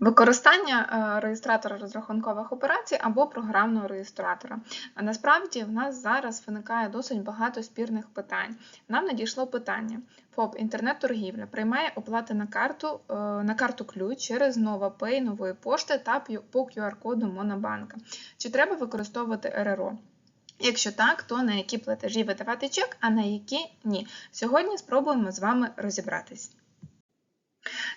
Використання е, реєстратора розрахункових операцій або програмного реєстратора. А Насправді в нас зараз виникає досить багато спірних питань. Нам надійшло питання: ФОП інтернет-торгівля приймає оплати на карту е, на карту ключ через NovaPay нової пошти та по QR-коду Монобанка. Чи треба використовувати РРО? Якщо так, то на які платежі видавати чек, а на які ні. Сьогодні спробуємо з вами розібратись.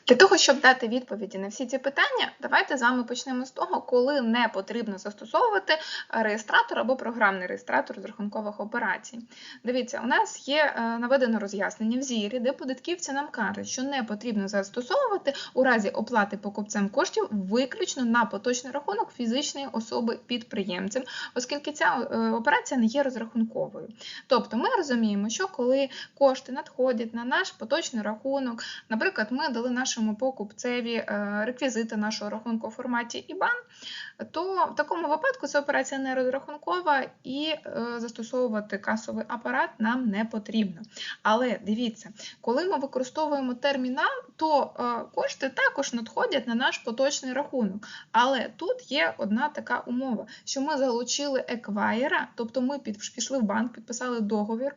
Для того, щоб дати відповіді на всі ці питання, давайте з вами почнемо з того, коли не потрібно застосовувати реєстратор або програмний реєстратор розрахункових операцій. Дивіться, у нас є е, наведено роз'яснення в зірі, де податківці нам кажуть, що не потрібно застосовувати у разі оплати покупцем коштів виключно на поточний рахунок фізичної особи підприємцем, оскільки ця е, операція не є розрахунковою. Тобто ми розуміємо, що коли кошти надходять на наш поточний рахунок, наприклад, ми дали нашому покупцеві е, реквізити нашого рахунку у форматі IBAN, то в такому випадку ця операція не розрахункова і е, застосовувати касовий апарат нам не потрібно. Але дивіться, коли ми використовуємо термінал, то е, кошти також надходять на наш поточний рахунок. Але тут є одна така умова, що ми залучили еквайера, тобто ми пішли в банк, підписали договір.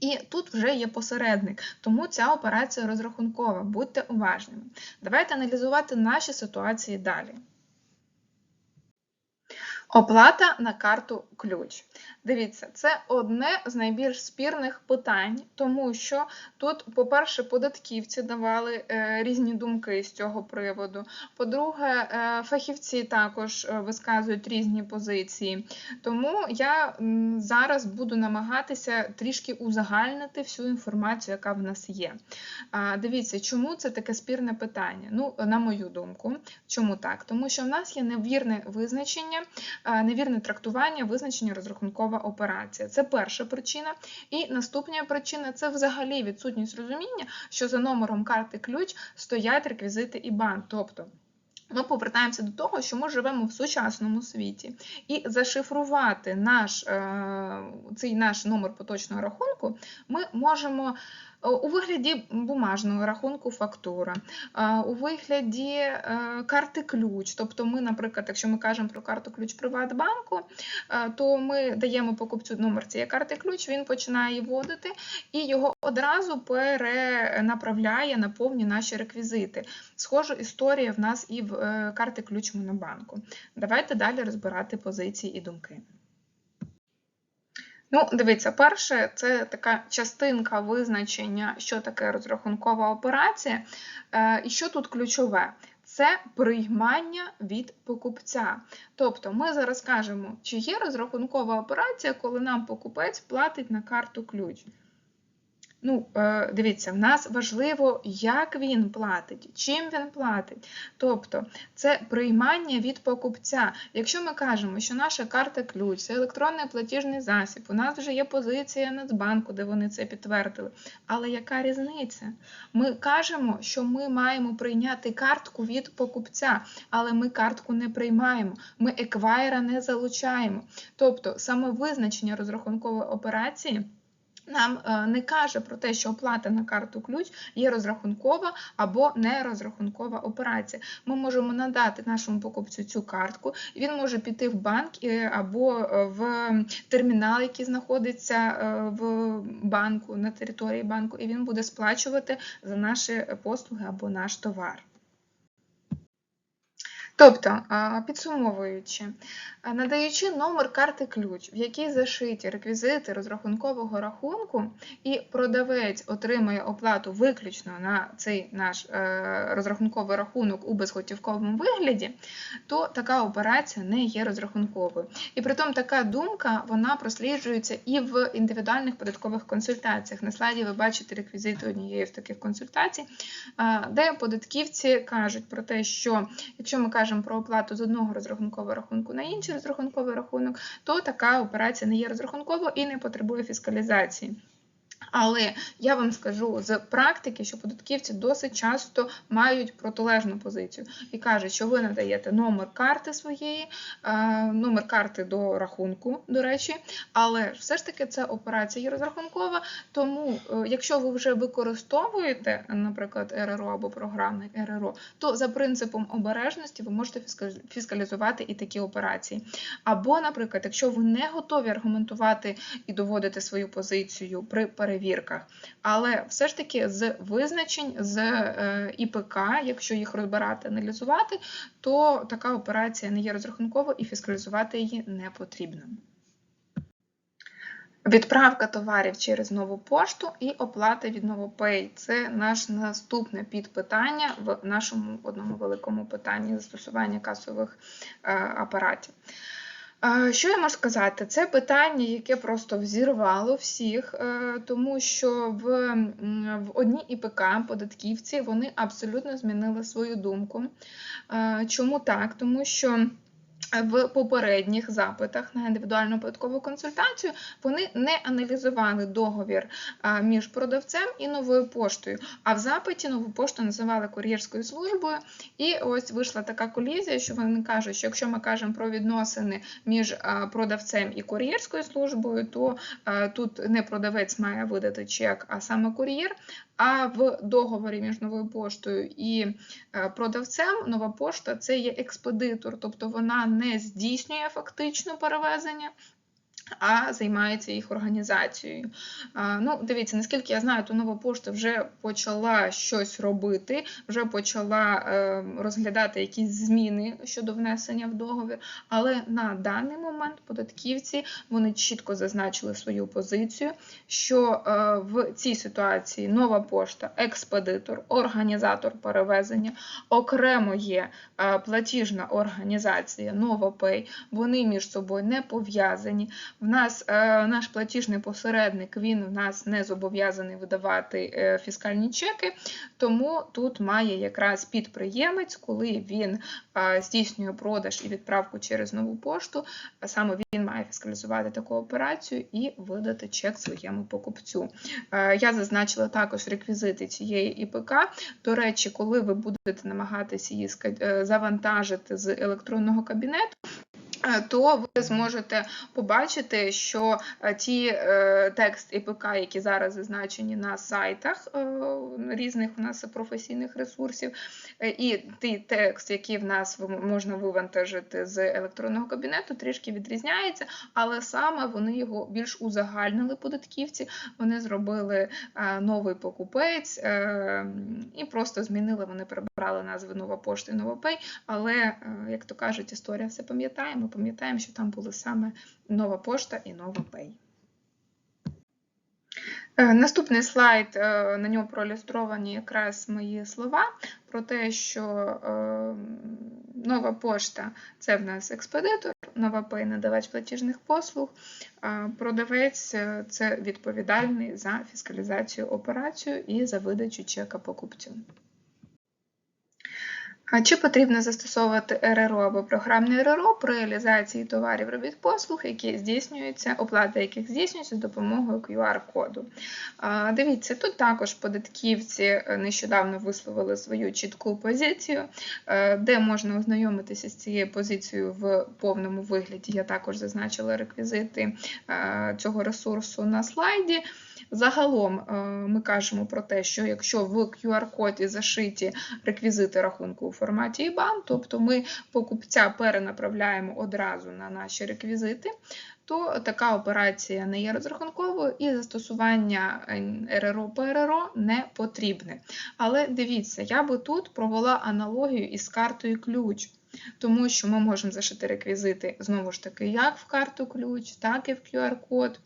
І тут вже є посередник, тому ця операція розрахункова. Будьте уважними. Давайте аналізувати наші ситуації далі. Оплата на карту ключ. Дивіться, це одне з найбільш спірних питань, тому що тут, по-перше, податківці давали е, різні думки з цього приводу. По-друге, е, фахівці також е, висказують різні позиції. Тому я зараз буду намагатися трішки узагальнити всю інформацію, яка в нас є. Дивіться, чому це таке спірне питання? Ну, на мою думку, чому так? Тому що в нас є невірне визначення, невірне трактування визначення розрахункова операція. Це перша причина. І наступна причина це взагалі відсутність розуміння, що за номером карти ключ стоять реквізити IBAN. Тобто ми повертаємося до того, що ми живемо в сучасному світі, і зашифрувати наш, е, цей наш номер поточного рахунку ми можемо е, у вигляді бумажного рахунку фактура, е, у вигляді е, карти ключ. Тобто, ми, наприклад, якщо ми кажемо про карту ключ Приватбанку, то ми даємо покупцю номер цієї карти ключ, він починає її вводити і його одразу перенаправляє на повні наші реквізити. Схожа історія в нас і в е, карти ключ Монобанку. Давайте далі розбирати позиції і думки. Ну, дивіться, перше, це така частинка визначення, що таке розрахункова операція. Е, І що тут ключове? Це приймання від покупця. Тобто ми зараз кажемо, чи є розрахункова операція, коли нам покупець платить на карту ключ. Ну, е, дивіться, в нас важливо, як він платить, чим він платить. Тобто, це приймання від покупця. Якщо ми кажемо, що наша карта ключ це електронний платіжний засіб, у нас вже є позиція Нацбанку, де вони це підтвердили. Але яка різниця? Ми кажемо, що ми маємо прийняти картку від покупця, але ми картку не приймаємо, ми еквайра не залучаємо. Тобто, саме визначення розрахункової операції. Нам е, не каже про те, що оплата на карту ключ є розрахункова або нерозрахункова операція. Ми можемо надати нашому покупцю цю картку, він може піти в банк е, або е, в термінал, який знаходиться в банку на території банку, і він буде сплачувати за наші послуги або наш товар. Тобто, підсумовуючи, надаючи номер карти ключ, в якій зашиті реквізити розрахункового рахунку, і продавець отримує оплату виключно на цей наш е, розрахунковий рахунок у безготівковому вигляді, то така операція не є розрахунковою. І притом така думка вона просліджується і в індивідуальних податкових консультаціях. На слайді ви бачите реквізити однієї з таких консультацій, де податківці кажуть про те, що якщо ми кажемо про оплату з одного розрахункового рахунку на інший розрахунковий рахунок, то така операція не є розрахунковою і не потребує фіскалізації. Але я вам скажу з практики, що податківці досить часто мають протилежну позицію і кажуть, що ви надаєте номер карти своєї, е, номер карти до рахунку, до речі, але все ж таки це операція розрахункова. Тому, е, якщо ви вже використовуєте, наприклад, РРО або програмне РРО, то за принципом обережності ви можете фіскалізувати і такі операції. Або, наприклад, якщо ви не готові аргументувати і доводити свою позицію при перевірках, але все ж таки з визначень з е, ІПК, якщо їх розбирати, аналізувати, то така операція не є розрахунковою і фіскалізувати її не потрібно. Відправка товарів через нову пошту і оплата від NovoPay – це наше наступне підпитання в нашому одному великому питанні застосування касових е, апаратів. Що я можу сказати? Це питання, яке просто взірвало всіх, е, тому що в, в одній ІПК податківці вони абсолютно змінили свою думку. Е, Чому так? Тому що в попередніх запитах на індивідуальну податкову консультацію вони не аналізували договір між продавцем і новою поштою. А в запиті нову пошту називали кур'єрською службою. І ось вийшла така колізія, що вони кажуть, що якщо ми кажемо про відносини між продавцем і кур'єрською службою, то тут не продавець має видати чек, а саме кур'єр. А в договорі між новою поштою і продавцем нова пошта це є експедитор, тобто вона не здійснює фактично перевезення. А займається їх організацією. Ну, дивіться, наскільки я знаю, то нова пошта вже почала щось робити, вже почала е, розглядати якісь зміни щодо внесення в договір. Але на даний момент податківці вони чітко зазначили свою позицію, що е, в цій ситуації нова пошта, експедитор, організатор перевезення, окремо є е, платіжна організація NovoPay, вони між собою не пов'язані. В нас е, наш платіжний посередник він в нас не зобов'язаний видавати е, фіскальні чеки, тому тут має якраз підприємець, коли він е, здійснює продаж і відправку через нову пошту, саме він має фіскалізувати таку операцію і видати чек своєму покупцю. Е, Я зазначила також реквізити цієї ІПК. До речі, коли ви будете намагатися її е, завантажити з електронного кабінету. Е, То ви зможете побачити, що е, ті е, текст ІПК, які зараз зазначені на сайтах різних у нас професійних ресурсів, і той текст, який в нас можна вивантажити з електронного кабінету, трішки відрізняється, але саме вони його більш узагальнили податківці. Вони зробили новий покупець і просто змінили. Вони прибрали назви нова пошта і новопей. Але, як то кажуть, історія все пам'ятає. Ми пам'ятаємо, що там були саме нова пошта і новопей. Е, Наступний слайд, е, на ньому проілюстровані якраз мої слова про те, що е, нова пошта це в нас експедитор, нова пей надавач платіжних послуг, продавець це відповідальний за фіскалізацію операцію і за видачу чека покупцю. Чи потрібно застосовувати РРО або програмне РРО при реалізації товарів робіт послуг, які здійснюються, оплата яких здійснюється з допомогою QR-коду? Дивіться, тут також податківці е, нещодавно висловили свою чітку позицію, е, де можна ознайомитися з цією позицією в повному вигляді. Я також зазначила реквізити е, цього ресурсу на слайді. Загалом е, ми кажемо про те, що якщо в QR-коді зашиті реквізити рахунку у форматі IBAN, тобто ми покупця перенаправляємо одразу на наші реквізити, то така операція не є розрахунковою і застосування РРО ПРРО не потрібне. Але дивіться, я би тут провела аналогію із картою ключ. Тому що ми можемо зашити реквізити знову ж таки як в карту ключ, так і в QR-код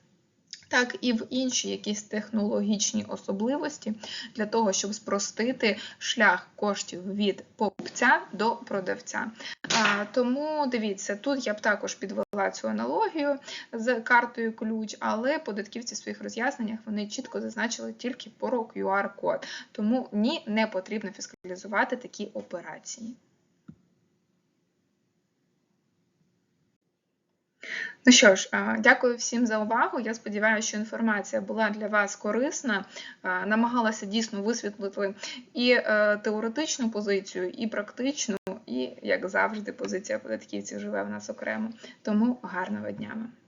так і в інші якісь технологічні особливості для того, щоб спростити шлях коштів від покупця до продавця. А, Тому дивіться, тут я б також підвела цю аналогію з картою ключ, але податківці в своїх роз'ясненнях вони чітко зазначили тільки про QR-код. Тому ні, не потрібно фіскалізувати такі операції. Ну що ж, дякую всім за увагу. Я сподіваюся, що інформація була для вас корисна. Намагалася дійсно висвітлити і е, теоретичну позицію, і практичну, і, як завжди, позиція податківців живе в нас окремо. Тому гарного дня вам!